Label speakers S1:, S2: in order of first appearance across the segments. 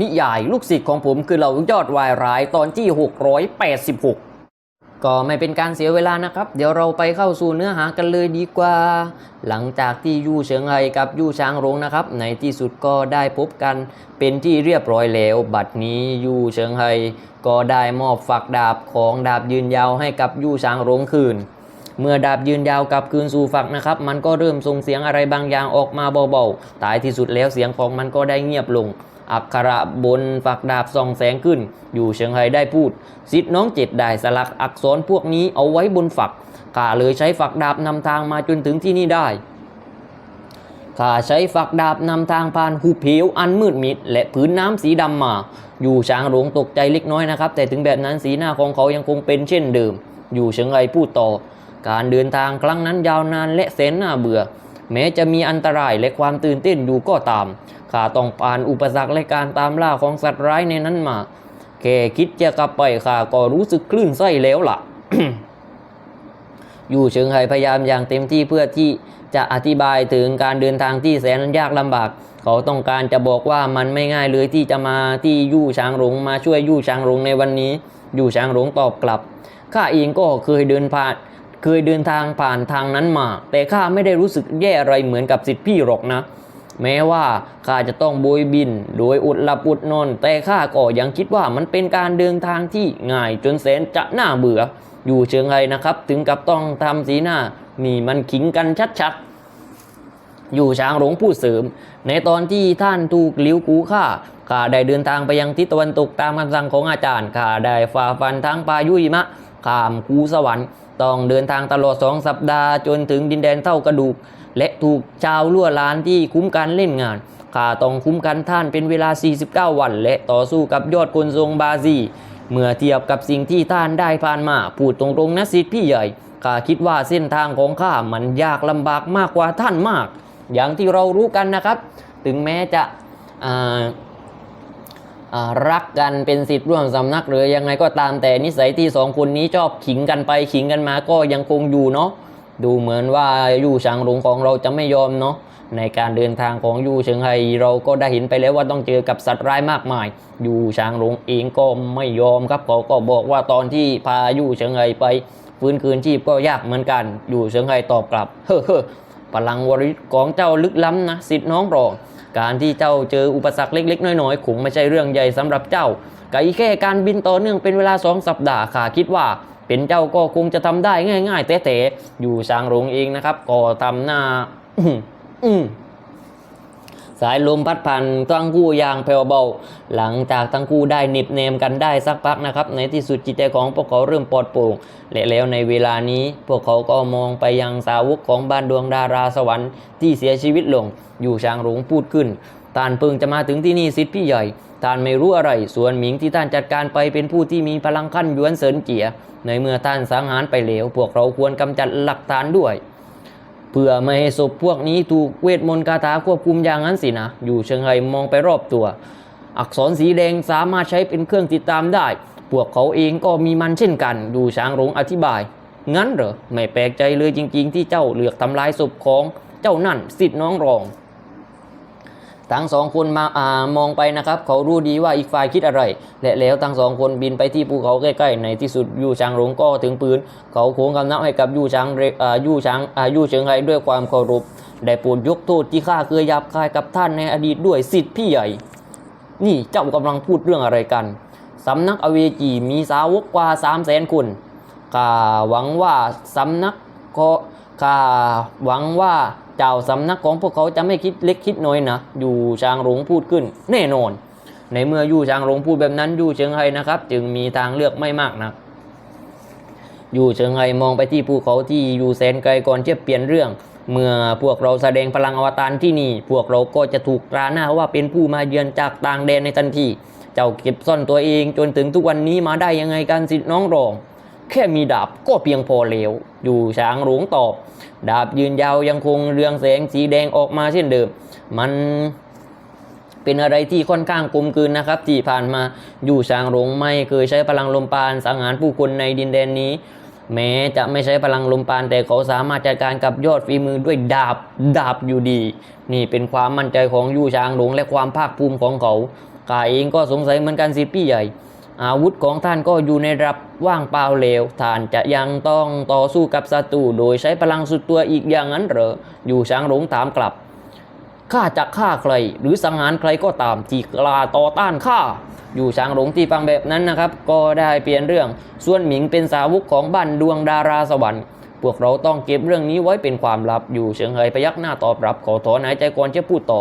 S1: นิยายลูกศิษย์ของผมคือเหล่ายอดวายร้ายตอนที่ 686 ก็ไม่เป็นการเสียเวลานะครับ เดี๋ยวเราไปเข้าสู่เนื้อหากันเลยดีกว่า หลังจากที่ยู่เฉิงไฮกับยู่ช้างรงนะครับ ในที่สุดก็ได้พบกันเป็นที่เรียบร้อยแล้ว บัดนี้ยู่เฉิงไฮก็ได้มอบฝักดาบของดาบยืนยาวให้กับยู่ช้างรงคืนเมื่อดาบยืนยาวกลับคืนสู่ฝักนะครับ มันก็เริ่มส่งเสียงอะไรบางอย่างออกมาเบาๆท้ายที่สุดแล้วเสียงของมันก็ได้เงียบลง อักขระบนฝักดาบส่องแสงขึ้น อยู่เชิงไฮได้พูดสิทธิ์น้องเจ็ดได้สลักอักษรพวกนี้เอาไว้บนฝักข้าเลยใช้ฝักดาบนำทางมาจนถึงที่นี่ได้ข้าใช้ฝักดาบนำทางผ่านหุบเหวอันมืดมิด และผืนน้ำสีดำมา อยู่ช้างหลงตกใจเล็กน้อยนะครับ แต่ถึงแบบนั้นสีหน้าของเขายังคงเป็นเช่นเดิม อยู่เชิงไฮพูดต่อ การเดินทางครั้งนั้นยาวนานและแสนน่าเบื่อ แม้จะมีอันตรายและความตื่นเต้นอยู่ก็ตามข้าต้องผ่านอุปสรรคและการตามล่าของสัตว์ร้ายในนั้นมา แค่คิดจะกลับไปข้าก็รู้สึกคลื่นไส้แล้วล่ะ อยู่เชิงไฮพยายามอย่างเต็มที่เพื่อที่จะอธิบายถึงการเดินทางที่แสนยากลำบาก เขาต้องการจะบอกว่ามันไม่ง่ายเลยที่จะมาที่ยู่ช้างหลงมาช่วยยู่ช้างหลงในวันนี้ ยู่ช้างหลงตอบกลับข้าเองก็เคยเดินผ่าน เคยเดินทางผ่านทางนั้นมา แต่ข้าไม่ได้รู้สึกแย่อะไรเหมือนกับสิทธิพี่หรอกนะ แม้ว่าข้าจะต้องโบยบิน โดยอุดหลับอุดนอน แต่ข้าก็ยังคิดว่ามันเป็นการเดินทางที่ง่ายจนแสนจะน่าเบื่อ อยู่เชิงไฮนะครับ ถึงกับต้องทำสีหน้านี่มันขิงกันชัดๆอยู่ช้างหลงพูดเสริม ในตอนที่ท่านถูกลิวกูฆ่าข้าได้เดินทางไปยังทิศตะวันตกตามคำสั่งของอาจารย์ข้าได้ฝ่าฟันทั้งพายุหิมะ ข้ามคูสวรรค์ต้องเดินทางตลอดสองสัปดาห์จนถึงดินแดนเท่ากระดูก และถูกชาวลั่วลานที่คุ้มกันเล่นงานข้าต้องคุ้มกันท่านเป็นเวลา 49 วัน และต่อสู้กับยอดคนทรงบาซี เมื่อเทียบกับสิ่งที่ท่านได้ผ่านมา พูดตรงๆนะสิทธิ์พี่ใหญ่ข้าคิดว่าเส้นทางของข้ามันยากลำบากมากกว่าท่านมาก อย่างที่เรารู้กันนะครับ ถึงแม้จะอ่า รักกันเป็นสิทธิ์ร่วมสำนักหรือยังไงก็ตามแต่นิสัยที่สองคนนี้ชอบขิงกันไปขิงกันมาก็ยังคงอยู่เนาะดูเหมือนว่ายู่ฉางหลงของเราจะไม่ยอมเนาะในการเดินทางของยู่เฉิงไฮเราก็ได้เห็นไปแล้วว่าต้องเจอกับสัตว์ร้ายมากมาย ยู่ฉางหลงเองก็ไม่ยอมครับเขาก็บอกว่าตอนที่พายู่เฉิงไฮไปฟื้นคืนชีพก็ยากเหมือนกันยู่เฉิงไฮตอบกลับ เฮ้อเฮ้พลังวริศของเจ้าลึกล้ำนะสิทธิ์น้องรอ การที่เจ้าเจออุปสรรคเล็ก ๆ น้อยๆคงไม่ใช่เรื่องใหญ่สำหรับเจ้าไก่แค่การบินต่อเนื่องเป็นเวลาสองสัปดาห์ข้าคิดว่าเป็นเจ้าก็คงจะทำได้ง่ายๆแต่ๆอยู่ช้างหลงเองนะครับ ก็ทำหน้า อืม สายลมพัดผ่านทั้งคู่อย่างแผ่วเบา หลังจากทั้งคู่ได้หนิบเนมกันได้สักพักนะครับ ในที่สุดจิตใจของพวกเขาเริ่มปลอดโปร่งและแล้วในเวลานี้พวกเขาก็มองไปยังสาวกของบ้านดวงดาราสวรรค์ที่เสียชีวิตลง อยู่ช้างหลงพูดขึ้นท่านเพิ่งจะมาถึงที่นี่สิทธิ์พี่ใหญ่ท่านไม่รู้อะไร ส่วนหมิงที่ท่านจัดการไปเป็นผู้ที่มีพลังขั้นยวนเสรินเจียในเมื่อท่านสังหารไปแล้ว พวกเราควรกำจัดหลักฐานด้วย เพื่อไม่ให้ศพพวกนี้ถูกเวทมนต์คาถาควบคุมอย่างนั้นสินะ อยู่เชิงไฮมองไปรอบตัว อักษรสีแดงสามารถใช้เป็นเครื่องติดตามได้ พวกเขาเองก็มีมันเช่นกัน ดูช้างหลงอธิบาย งั้นเหรอ ไม่แปลกใจเลยจริง ๆ ที่เจ้าเลือกทำลายศพของเจ้านั่นสิทธิ์น้องรอง ทั้งสองคนมาอ่ามองไปนะครับ เขารู้ดีว่าอีกฝ่ายคิดอะไร และแล้วทั้งสองคนบินไปที่ภูเขาใกล้ๆ ในที่สุดยูชางหลงก็ถึงปืน เขาโค้งคำนับให้กับยูชางอ่ายูชางอ่ายูเฉิงไฮด้วยความเคารพได้โปรดยกโทษที่ข้าเคยหยับคายกับท่านในอดีตด้วยสิทธิ์พี่ใหญ่ นี่เจ้ากำลังพูดเรื่องอะไรกันสำนักอเวจีมีสาวกกว่า3 0 0แสนคนข้าหวังว่าสำนักก็ ข้าหวังว่าเจ้าสำนักของพวกเขาจะไม่คิดเล็กคิดน้อยนะ อยู่ชางหลงพูดขึ้น แน่นอน ในเมื่อยู่ชางหลงพูดแบบนั้นอยู่เชิงไฮนะครับ จึงมีทางเลือกไม่มากนะอยู่เชิงไฮมองไปที่ภูเขาที่อยู่แสนไกลก่อนจะเปลี่ยนเรื่อง เมื่อพวกเราแสดงพลังอวตารที่นี่ พวกเราก็จะถูกตราหน้าว่าเป็นผู้มาเยือนจากต่างแดนในทันที เจ้าเก็บซ่อนตัวเองจนถึงทุกวันนี้มาได้ยังไงกันสิน้องรอง แค่มีดาบก็เพียงพอแล้ว อยู่ช้างหลวงตอบ ดาบยืนยาวยังคงเรืองแสงสีแดงออกมาเช่นเดิม มันเป็นอะไรที่ค่อนข้างกลมกลืนนะครับ ที่ผ่านมาอยู่ช้างหลวงไม่เคยใช้พลังลมปราณสังหารผู้คนในดินแดนนี้ แม้จะไม่ใช้พลังลมปราณแต่เขาสามารถจัดการกับยอดฝีมือด้วยดาบดาบอยู่ดี นี่เป็นความมั่นใจของยู่ช้างหลวงและความภาคภูมิของเขาข้าเองก็สงสัยเหมือนกันสิพี่ใหญ่ อาวุธของท่านก็อยู่ในระดับว่างเปล่าเลว ท่านจะยังต้องต่อสู้กับศัตรูโดยใช้พลังสุดตัวอีกอย่างนั้นเหรอ อยู่ช้างหลงถามกลับ ข้าจะฆ่าใคร หรือสังหารใครก็ตามที่กล้าต่อต้านข้า อยู่ช้างหลงที่ฟังแบบนั้นนะครับ ก็ได้เปลี่ยนเรื่อง ส่วนหมิงเป็นสาวกของบ้านดวงดาราสวรรค์ พวกเราต้องเก็บเรื่องนี้ไว้เป็นความลับ อยู่เฉิงเฮยพยักหน้าตอบรับขอถอนหายใจก่อนจะพูดต่อ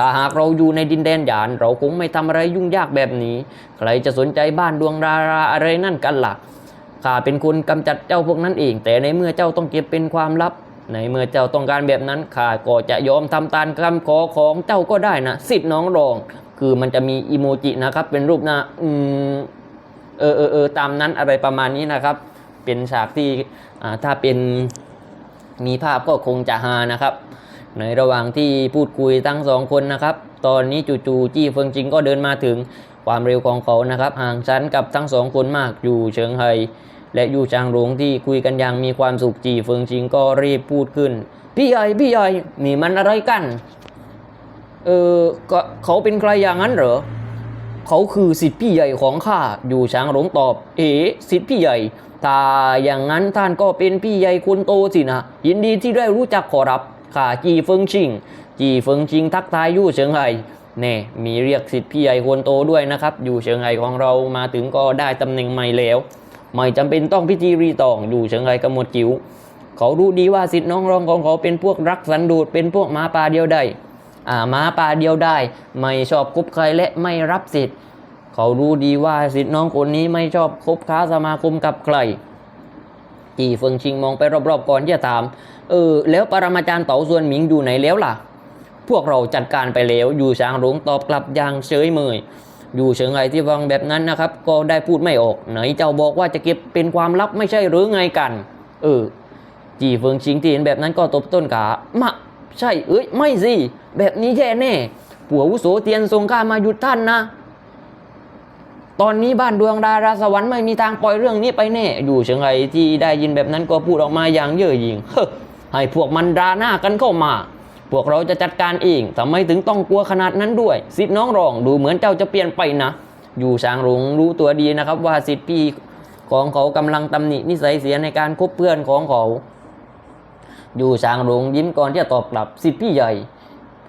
S1: ถ้าหากเราอยู่ในดินแดนหยาน เราคงไม่ทำอะไรยุ่งยากแบบนี้ ใครจะสนใจบ้านดวงดาราอะไรนั่นกันล่ะข้าเป็นคนกำจัดเจ้าพวกนั้นเอง แต่ในเมื่อเจ้าต้องเก็บเป็นความลับ ในเมื่อเจ้าต้องการแบบนั้นข้าก็จะยอมทำตามคำขอของเจ้าก็ได้นะสิทธิ์น้องรอง คือมันจะมีอีโมจินะครับ เป็นรูปหน้าอืมเออเออเออตามนั้นอะไรประมาณนี้นะครับ เป็นฉากที่อ่าถ้าเป็นมีภาพก็คงจะฮานะครับ ในระหว่างที่พูดคุยทั้งสองคนนะครับ ตอนนี้จู่ๆจี้เฟิงจิงก็เดินมาถึงความเร็วของเขานะครับห่างชั้นกับทั้งสองคนมากอยู่เฉิงไฮและอยู่จางหลงที่คุยกันอย่างมีความสุขจีเฟิงจิงก็รีบพูดขึ้น พี่ใหญ่พี่ใหญ่นี่มันอะไรกัน เออเขาเป็นใครอย่างนั้นเหรอเขาคือสิทธิพี่ใหญ่ของข้าอยู่ช้างหลงตอบ เอ๋สิทธิพี่ใหญ่ถ้าอย่างนั้นท่านก็เป็นพี่ใหญ่คนโตสินะยินดีที่ได้รู้จักขอรับ ข้าจีเฟิงชิงจีเฟิงชิงทักทายยู่เฉิงไห่แน่มีเรียกสิทธิ์พี่ใหญ่คนโตด้วยนะครับ อยู่เฉิงไห่ของเรามาถึงก็ได้ตำแหน่งใหม่แล้ว ไม่จำเป็นต้องพิธีรีตองอยู่เฉิงไห่กำหมดจิ๋วเขารู้ดีว่าสิทธิ์น้องรองของเขาเป็นพวกรักสันโดษเป็นพวกหมาป่าเดียวได้อ่าหมาป่าเดียวได้ ไม่ชอบคบใครและไม่รับสิทธิ์ เขารู้ดีว่าสิทธิ์น้องคนนี้ไม่ชอบคบค้าสมาคมกับใครจีเฟิงชิงมองไปรอบๆก่อนที่จะถาม เออแล้วปรมาจารย์เต๋าส่วนหมิงอยู่ไหนแล้วล่ะ พวกเราจัดการไปแล้วอยู่ช้างหลงตอบกลับอย่างเฉยเมยอยู่เฉิงไอที่ฟังแบบนั้นนะครับ ก็ได้พูดไม่ออก ไหนเจ้าบอกว่าจะเก็บเป็นความลับไม่ใช่หรือไงกัน เออ จีเฟิงชิงที่เห็นแบบนั้นก็ตบต้นขามาใช่เอ้ยไม่สิแบบนี้แย่แน่ผัวอาวุโสเตียนทรงข้ามาหยุดท่านนะ ตอนนี้บ้านดวงดาราสวรรค์ไม่มีทางปล่อยเรื่องนี้ไปแน่ อยู่เฉิงไอที่ได้ยินแบบนั้นก็พูดออกมาอย่างเย่อหยิ่งเฮ้ ให้พวกมันดราหน้ากันเข้ามา พวกเราจะจัดการเองทำไมถึงต้องกลัวขนาดนั้นด้วย สิทธิ์น้องรองดูเหมือนเจ้าจะเปลี่ยนไปนะ อยู่ช้างหลงรู้ตัวดีนะครับ ว่าสิทธิ์พี่ของเขากำลังตำหนินิสัยเสียในการคบเพื่อนของเขา อยู่ช้างหลงยิ้มก่อนที่จะตอบกลับสิทธิ์พี่ใหญ่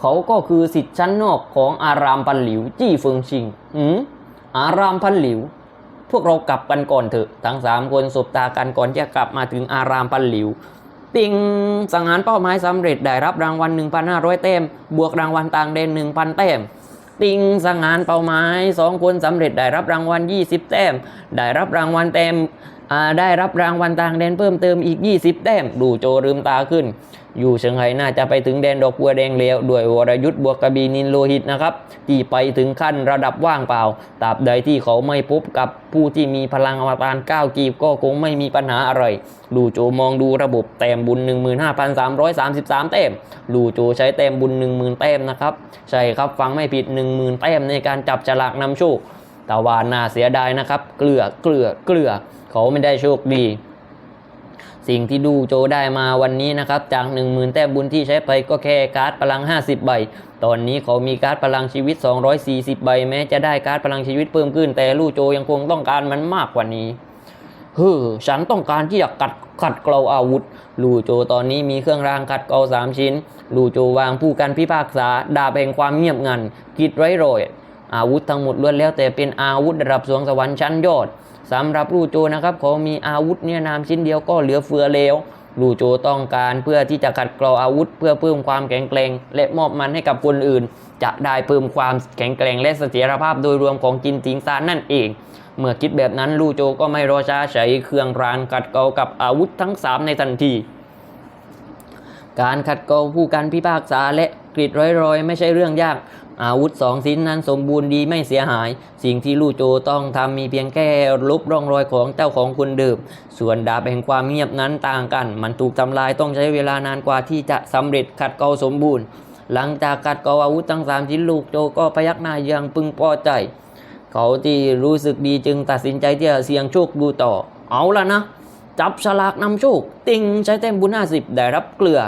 S1: เขาก็คือสิทธิ์ชั้นนอกของอารามพันหลิว จี้เฟิงชิงหืมอารามพันหลิวพวกเรากลับกันก่อนเถอะ ทั้งสามคนสบตากันก่อนจะกลับมาถึงอารามพันหลิว ติงสังหารเป้าหมายสำเร็จได้รับรางวัล 1,500 เต็ม บวกรางวัลต่างแดน1,000 เต็ม ติงสังหารเป้าหมาย2คนสำเร็จได้รับรางวัล 20 เต็ม ได้รับรางวัลเต็มได้รับรางวัลต่างแดนเพิ่มเติมอีก 20 แต้ม ดูโจลืมตาขึ้น อยู่เชียงไฮ้น่าจะไปถึงแดนดอกบัวแดงแล้วด้วยวรยุทธ์บวกกระบีนินโลหิตนะครับ ที่ไปถึงขั้นระดับว่างเปล่าตราบใดที่เขาไม่พบกับผู้ที่มีพลังอวตาร9กีบก็คงไม่มีปัญหาอะไรลูโจมองดูระบบแต้มบุญ 15,333 แต้มลูโจใช้แต้มบุญ 10,000 แต้มนะครับ ใช่ครับฟังไม่ผิด 10,000 แต้มในการจับฉลากนำโชค แต่ว่าน่าเสียดายนะครับ เกลือเกลือเกลือ เขาไม่ได้โชคดี สิ่งที่ดูโจได้มาวันนี้นะครับ จาก 10,000 แต้มบุญที่ใช้ไปก็แค่การ์ดพลัง 50 ใบ ตอนนี้เขามีการ์ดพลังชีวิต 240 ใบ แม้จะได้การ์ดพลังชีวิตเพิ่มขึ้น แต่ลู่โจยังคงต้องการมันมากกว่านี้เฮ้อฉันต้องการที่จะกัดขัดเกลาอาวุธ ลูโจตอนนี้มีเครื่องรางขัดเกลาสามชิ้น ลูโจวางผู้กันพิพากษาดาบแห่งความเงียบงันกิดไร้รอย อาวุธทั้งหมดล้วนแล้วแต่เป็นอาวุธระดับสวงสวรรค์ชั้นยอดสำหรับลู่โจนะครับเขามีอาวุธเนี่ยนามชิ้นเดียวก็เหลือเฟือแล้วลู่โจต้องการเพื่อที่จะขัดกลาอาวุธ เพื่อเพิ่มความแข็งแกร่งและมอบมันให้กับคนอื่น จะได้เพิ่มความแข็งแกร่งและเสถียรภาพโดยรวมของจินติงซานนั่นเอง เมื่อคิดแบบนั้นลู่โจก็ไม่รอช้าใช้เครื่องรางขัดเกลากับอาวุธทั้ง 3 ในทันทีการขัดเกลาผู้การพิพากษาและกรีดร้อยๆ ไม่ใช่เรื่องยาก อาวุธสองชิ้นนั้นสมบูรณ์ดีไม่เสียหาย สิ่งที่ลู่โจต้องทำมีเพียงแค่ลบร่องรอยของเจ้าของคนเดิมส่วนดาบแห่งความเงียบนั้นต่างกัน มันถูกทำลายต้องใช้เวลานานกว่าที่จะสำเร็จขัดเกลาสมบูรณ์ หลังจากขัดเกลาอาวุธทั้งสามชิ้นลูกโจก็พยักหน้าอย่างพึงพอใจ เขาที่รู้สึกดีจึงตัดสินใจที่จะเสี่ยงโชคดูต่อ เอาละนะ จับฉลากนำโชค ติงใช้เต็มบุญห้าสิบได้รับเกลือ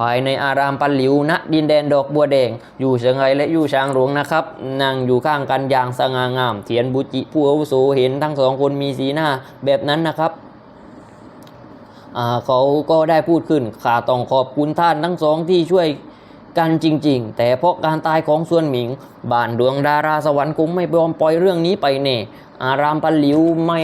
S1: ภายในอารามปันหลิวณดินแดนดอกบัวแดง อยู่เชียงไฮและอยู่ช้างหลวงนะครับ นั่งอยู่ข้างกันอย่างสง่างาม เทียนบุจิผู้อาวุโสเห็นทั้งสองคนมีสีหน้าแบบนั้นนะครับอ่าเขาก็ได้พูดขึ้นข้าต้องขอบคุณท่านทั้งสองที่ช่วยกันจริง ๆ แต่เพราะการตายของส่วนหมิง บ้านดวงดาราสวรรค์คงไม่ยอมปล่อยเรื่องนี้ไปเน่ อารามปันหลิวไม่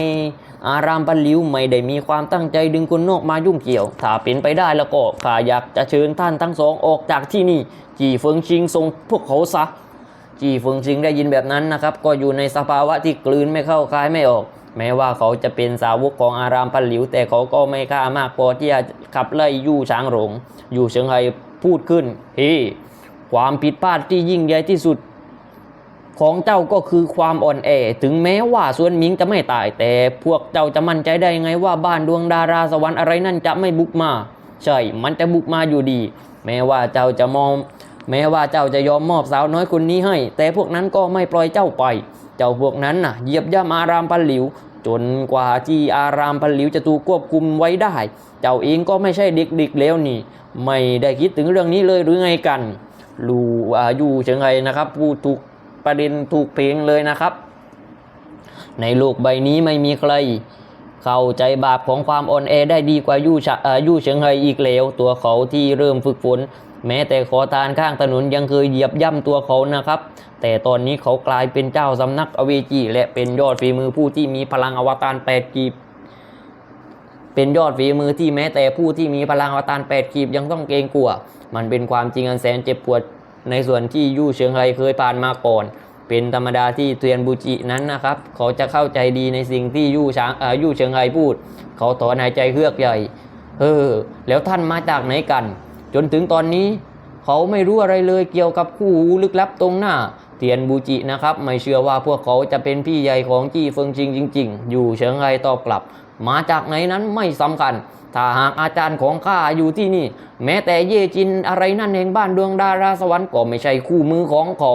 S1: อารามปันหลิวไม่ได้มีความตั้งใจดึงคนนอกมายุ่งเกี่ยว ถ้าเป็นไปได้แล้วก็ข้าอยากจะเชิญท่านทั้งสองออกจากที่นี่ จีเฟิงชิงส่งพวกเขาซะ จีเฟิงชิงได้ยินแบบนั้นนะครับ ก็อยู่ในสภาวะที่กลืนไม่เข้าคายไม่ออก แม้ว่าเขาจะเป็นสาวกของอารามปันหลิว แต่เขาก็ไม่กล้ามากพอที่จะขับไล่ยู่ช้างหลงอยู่เฉิงไฮพูดขึ้นเฮ้ความผิดพลาดที่ยิ่งใหญ่ที่สุด ของเจ้าก็คือความอ่อนแอ ถึงแม้ว่าส่วนมิงจะไม่ตาย แต่พวกเจ้าจะมั่นใจได้ไงว่าบ้านดวงดาราสวรรค์อะไรนั่นจะไม่บุกมา ใช่ มันจะบุกมาอยู่ดี แม้ว่าเจ้าจะมอง แม้ว่าเจ้าจะยอมมอบสาวน้อยคนนี้ให้ แต่พวกนั้นก็ไม่ปล่อยเจ้าไป เจ้าพวกนั้นน่ะเหยียบย่ำอารามพันหลิว จนกว่าที่อารามพันหลิวจะถูกควบคุมไว้ได้ เจ้าเองก็ไม่ใช่เด็กๆแล้วนี่ ไม่ได้คิดถึงเรื่องนี้เลยหรือไงกัน ลูอาอยู่เฉิงไงนะครับพูดถูก ประเด็นถูกเพลงเลยนะครับ ในโลกใบนี้ไม่มีใคร เข้าใจบาปของความอ่อนแอได้ดีกว่ายู่ชยู่เฉิงไฮอีกแล้ว ตัวเขาที่เริ่มฝึกฝนแม้แต่ขอทานข้างถนนยังเคยเหยียบย่ำตัวเขานะครับ แต่ตอนนี้เขากลายเป็นเจ้าสำนักอเวจีและเป็นยอดฝีมือผู้ที่มีพลังอวตารแปดกีบเป็นยอดฝีมือที่แม้แต่ผู้ที่มีพลังอวตารแปดกีบยังต้องเกรงกลัว มันเป็นความจริงอันแสนเจ็บปวด ในส่วนที่ยู่เฉิงไฮเคยผ่านมาก่อน เป็นธรรมดาที่เตียนบูจินั้นนะครับ เขาจะเข้าใจดีในสิ่งที่ยู่ช้างยู่เฉิงไฮพูด เขาถอนหายใจเฮือกใหญ่เออแล้วท่านมาจากไหนกัน จนถึงตอนนี้ เขาไม่รู้อะไรเลยเกี่ยวกับคู่ลึกลับตรงหน้า เทียนบูจินะครับไม่เชื่อว่าพวกเขาจะเป็นพี่ใหญ่ของจี้เฟิงจริงจริง ๆ อยู่เฉิงไฮตอบกลับ มาจากไหนนั้นไม่สำคัญ ถ้าหากอาจารย์ของข้าอยู่ที่นี่ แม้แต่เย่จินอะไรนั่นเองบ้านดวงดาราสวรรค์ก็ไม่ใช่คู่มือของเขา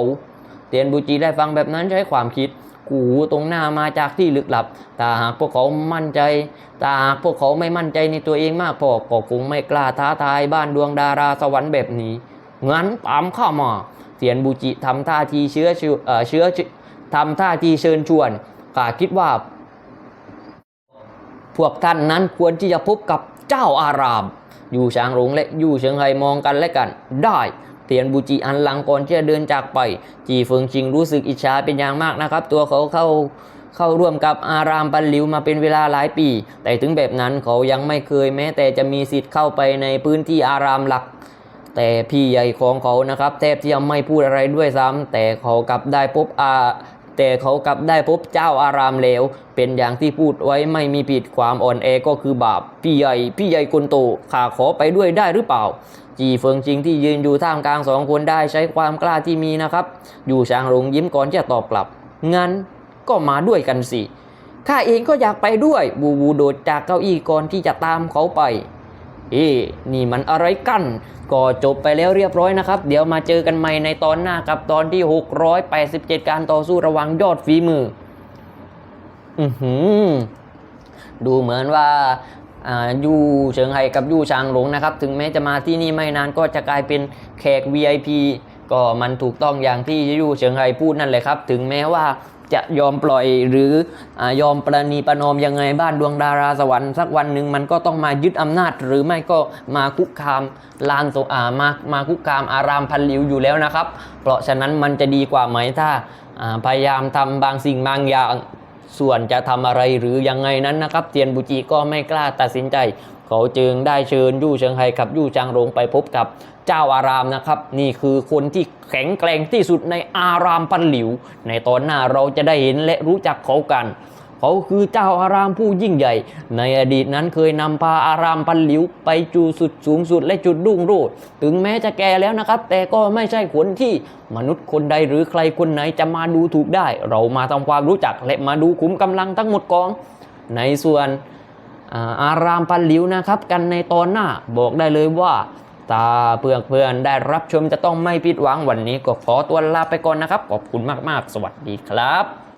S1: เตียนบูจีได้ฟังแบบนั้นใช้ความคิดกูตรงหน้ามาจากที่ลึกลับถ้าหากพวกเขามั่นใจถ้าหากพวกเขาไม่มั่นใจในตัวเองมากพอก็คงไม่กล้าท้าทายบ้านดวงดาราสวรรค์แบบนี้ งั้นตามข้ามา เตียนบูจิทำท่าทีเชื้อเชื้อเชื้อทำท่าทีเชิญชวนข้าคิดว่า พวกท่านนั้นควรที่จะพบกับเจ้าอาราม อยู่ช้างหลงและอยู่เฉิงไฮมองกันและกัน ได้เตียนบูจิอันหลังก่อนที่จะเดินจากไป จีเฟิงชิงรู้สึกอิจฉาเป็นอย่างมากนะครับ ตัวเขาเข้าเข้าร่วมกับอารามปันหลิวมาเป็นเวลาหลายปี แต่ถึงแบบนั้นเขายังไม่เคยแม้แต่จะมีสิทธิ์เข้าไปในพื้นที่อารามหลัก แต่พี่ใหญ่ของเขานะครับแทบที่จะไม่พูดอะไรด้วยซ้ำแต่เขากลับได้พบอาแต่เขากลับได้พบเจ้าอารามแล้วเป็นอย่างที่พูดไว้ไม่มีผิดความอ่อนแอก็คือบาปพี่ใหญ่พี่ใหญ่คนโตข้าขอไปด้วยได้หรือเปล่า จีเฟิงจิงที่ยืนอยู่ท่ามกลางสองคนได้ใช้ความกล้าที่มีนะครับ อยู่ช้างหลงยิ้มก่อนจะตอบกลับ งั้นก็มาด้วยกันสิข้าเองก็อยากไปด้วยบูบูโดดจากเก้าอี้ก่อนที่จะตามเขาไป อ๊ะนี่มันอะไรกัน ก็จบไปแล้วเรียบร้อยนะครับ เดี๋ยวมาเจอกันใหม่ในตอนหน้ากับตอนที่ 687 การต่อสู้ระว่างยอดฝีมือ อือหือ ดูเหมือนว่าอ่ายู่เฉิงไห่กับยู่ชางหลงนะครับ ถึงแม้จะมาที่นี่ไม่นานก็จะกลายเป็นแขก VIP ก็มันถูกต้องอย่างที่ยู่เฉิงไห่พูดนั่นแหละครับ ถึงแม้ว่า จะยอมปล่อยหรืออยอมประนีประนอมยังไงบ้านดวงดาราสวรรค์สักวันหนึ่งมันก็ต้องมายึดอำนาจ หรือไม่ก็มาคุกคามลานโซอามามาคุกคามอารามพันหลิวอยู่แล้วนะครับ เพราะฉะนั้นมันจะดีกว่าไหมถ้าพยายามทำบางสิ่งบางอย่างส่วนจะทำอะไรหรือยังไงนั้นนะครับเตียนบุจิก็ไม่กล้าตัดสินใจ เขาจึงได้เชิญยู่เชิงไฮกับยู่จางหลงไปพบกับเจ้าอารามนะครับ นี่คือคนที่แข็งแกร่งที่สุดในอารามปันหลิว ในตอนหน้าเราจะได้เห็นและรู้จักเขากัน เขาคือเจ้าอารามผู้ยิ่งใหญ่ ในอดีตนั้นเคยนำพาอารามปันหลิว ไปจูสุดสูงสุดและจุดรุ่งโรจน์ถึงแม้จะแก่แล้วนะครับ แต่ก็ไม่ใช่คนที่มนุษย์คนใดหรือใครคนไหนจะมาดูถูกได้ เรามาทำความรู้จักและมาดูขุมกำลังทั้งหมดกอง ในส่วนอ่าอารามปันหลิวนะครับ กันในตอนหน้าบอกได้เลยว่า ตาเพื่อนเพื่อนๆได้รับชมจะต้องไม่ผิดหวังวันนี้ก็ขอตัวลาไปก่อนนะครับ ขอบคุณมากๆ สวัสดีครับ